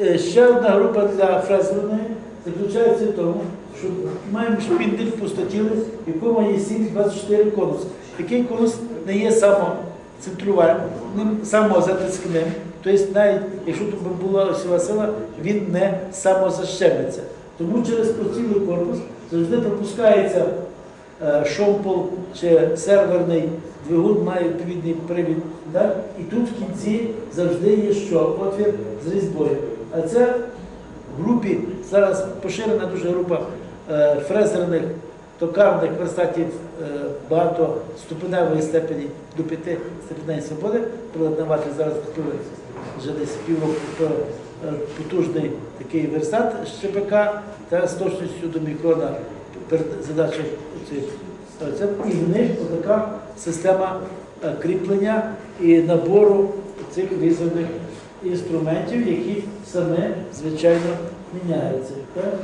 Е, Ще одна група для фрезерної заключається в тому, що маємо шпіндель пустотіли, в якому є 7-24 конус. Такий конус не є самоцентрувальним, самозатискним. Тобто навіть якщо тут була осьова сила, він не самозащемиться. Тому через поцілий корпус завжди пропускається е, шомпол чи серверний двигун має відповідний привід. Так? І тут в кінці завжди є що? Отвір з різьбою. Це в групі зараз поширена дуже група е, фрезерних токарних верстатів е, багатоступеневої степені до п'яти степеней свободи. Приладнавати зараз вже десь півроку е, потужний такий верстат ЩПК та з точністю до мікрона е, Це і в них така система кріплення і набору цих різаних інструментів, які саме, звичайно, міняються. Так?